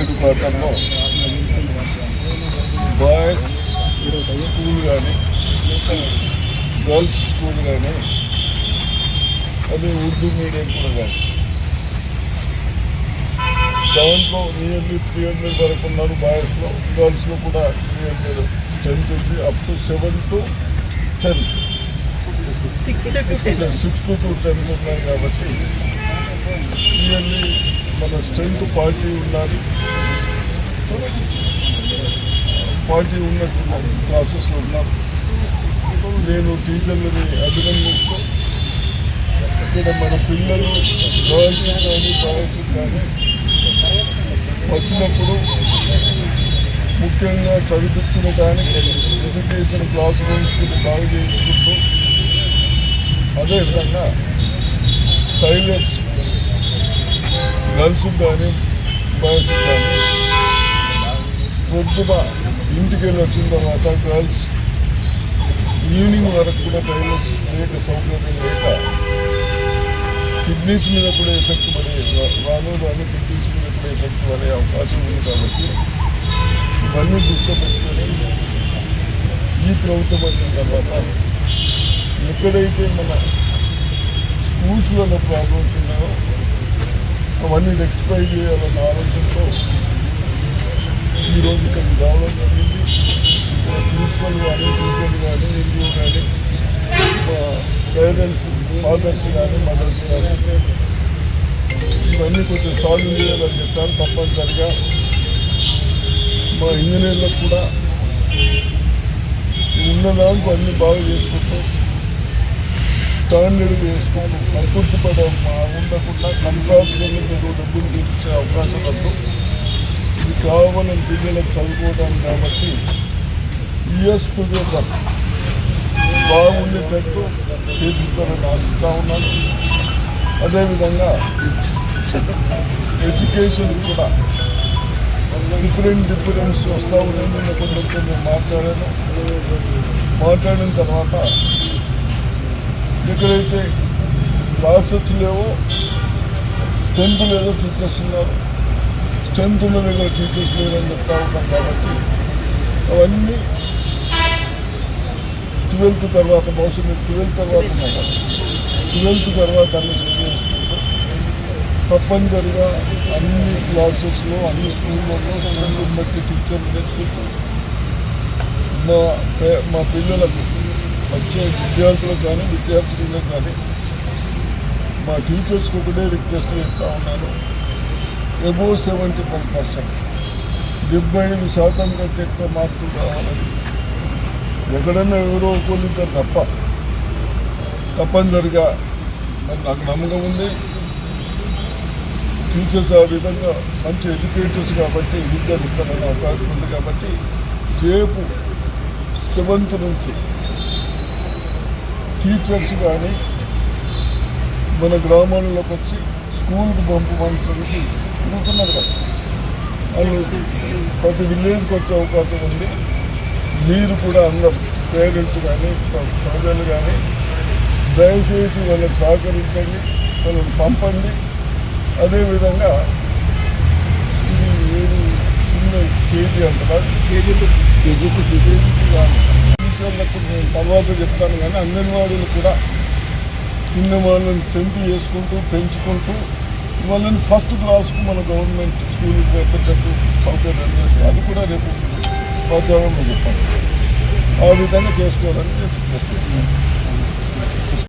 Unit ప్రాంతంలో boys school కానీ girls school కానీ అదే ఉర్దూ మీడియం కూడా కానీ దాంట్లో నియర్లీ త్రీ హండ్రెడ్ వరకు ఉన్నారు బాయ్స్లో గర్ల్స్లో కూడా త్రీ హండ్రెడ్ టెన్త్ ఉంది up to seven to tenth sixth to tenth ఉన్నారు కాబట్టి నియర్లీ స్ట్రెంత్ ఫార్టీ ఉండాలి. ఫార్టీ ఉన్నట్టు ప్రాసెస్లో ఉన్నారు. నేను టీచర్లని అభినందిస్తూ ఇక్కడ మన పిల్లలు గవర్నమెంట్ కానీ బాయ్స్ కానీ వచ్చినప్పుడు ముఖ్యంగా చదివించుకోవడానికి ఎడ్యుకేషన్ క్లాస్ రూమ్స్ బాగా చేయించుకుంటూ అదేవిధంగా టైలర్స్ గర్ల్స్ కానీ బాయ్స్ కానీ పొద్దున ఇంటికి వెళ్ళి వచ్చిన తర్వాత గర్ల్స్ ఈవినింగ్ వరకు కూడా టైలర్స్ లేక సౌకర్యం లేక కిడ్నీస్ మీద కూడా ఎఫెక్ట్ పడే రాను రాను కిడ్నీస్ మీద కూడా ఎఫెక్ట్ పడే అవకాశం ఉంది కాబట్టి ఇవన్నీ దృష్టిలో పెట్టుకొని ఈ ప్రభుత్వం వచ్చిన తర్వాత ఎక్కడైతే మన స్కూల్స్లో ప్రాబ్లమ్స్ అవన్నీ రెక్టిఫై చేయాలన్న ఆలోచనతో ఈరోజు ఇక్కడికి రావడం జరిగింది. ప్రిన్సిపల్ కానీ టీచర్లు కానీ ఎన్జిఓ కానీ పేరెంట్స్ ఫాదర్స్ కానీ మదర్స్ కానీ ఇవన్నీ కొంచెం సాల్వ్ చేయాలని చెప్పారు తప్పనిసరిగా. మా ఇంజనీర్లకు కూడా ఉన్నదానికి అన్నీ బాగా చేసుకుంటూ. స్టాండర్డ్ చేసుకుంటూ ప్రకృతి పడ ఉండకుండా కంట్రాక్టర్లు మీరు డబ్బులు తెచ్చే అవకాశం వద్దు ఇది కేవలం పిల్లలకు చదువుకోవడం కాబట్టి ఇయర్స్ టుగెదర్ బాగుండేటట్టు చేపిస్తారని ఆశిస్తూ ఉన్నాను. అదేవిధంగా ఎడ్యుకేషన్ కూడా డిఫరెంట్ డిఫరెన్స్ వస్తూ ఉన్నాయి నేను కొందరితో నేను మాట్లాడాను. మాట్లాడిన తర్వాత ఎక్కడైతే క్లాసెస్ లేవో. స్ట్రెంత్ లేదో టీచర్స్ ఉన్నారు. స్ట్రెంత్ ఉన్న దగ్గర టీచర్స్ లేదని చెప్తా ఉంటాం కాబట్టి అవన్నీ ట్వెల్త్ తర్వాత బహుశా మీరు ట్వెల్త్ తర్వాత ట్వెల్త్ తర్వాత అన్ని సెట్ తప్పనిసరిగా అన్ని క్లాసెస్లో అన్ని స్కూళ్ళలో స్కూల్ బట్టి టీచర్లు నేర్చుకుంటాం మా పే- మా పిల్లలకు వచ్చే విద్యార్థులకు కానీ విద్యార్థులకు కానీ మా టీచర్స్కి ఒకటే రిక్వెస్ట్ చేస్తూ ఉన్నాను. అబోవ్ సెవెంటీ ఫైవ్ పర్సెంట్ డెబ్బై ఐదు శాతం కంటే ఎక్కువ మార్కులు రావాలని. ఎక్కడైనా ఎవరో ఒకరిద్దరు తప్ప. తప్పనిసరిగా మరి నాకు నమ్మకం ఉంది. టీచర్స్ ఆ విధంగా మంచి ఎడ్యుకేటర్స్ కాబట్టి విద్యను ఇస్తారని అవకాశం ఉంది కాబట్టి రేపు సెవెంత్ నుంచి టీచర్స్ కానీ మన గ్రామాల్లోకి వచ్చి స్కూల్కి పంపమంటుంది అనుకున్నారు కదా. వాళ్ళు ప్రతి విలేజ్కి వచ్చే అవకాశం ఉంది. మీరు కూడా అందరం పేరెంట్స్ కానీ ప్ర- ప్రజలు కానీ దయచేసి వాళ్ళకి సహకరించండి వాళ్ళని పంపండి. అదేవిధంగా ఇది ఏది చిన్న కేజీ అంటారా? కేజీకి కేజీకి కేజీకి టీచర్లకు నేను తర్వాత చెప్తాను కానీ అంగన్వాడీలు కూడా చిన్న వాళ్ళని చెంపి చేసుకుంటూ పెంచుకుంటూ వాళ్ళని ఫస్ట్ క్లాస్కు మన గవర్నమెంట్ స్కూల్కి పెట్టేటట్టు సౌకర్యం చేసుకో అది కూడా రేపు ప్రచారంలో చెప్పాలి. ఆ విధంగా చేసుకోవడానికి ప్రశ్నిస్తున్నాను